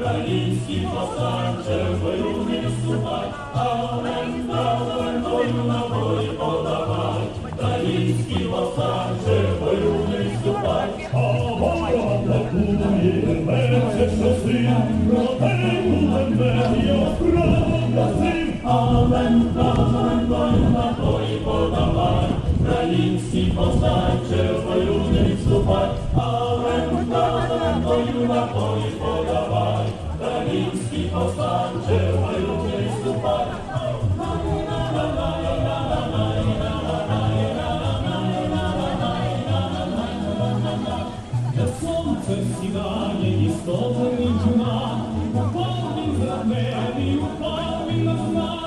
Українські посадже бою не вступай, а лень за вольною набої подавай, Українські посадже бою не вступай, а не кудає, мене все Подавай, Український повстанче, бою не сонце і стомлений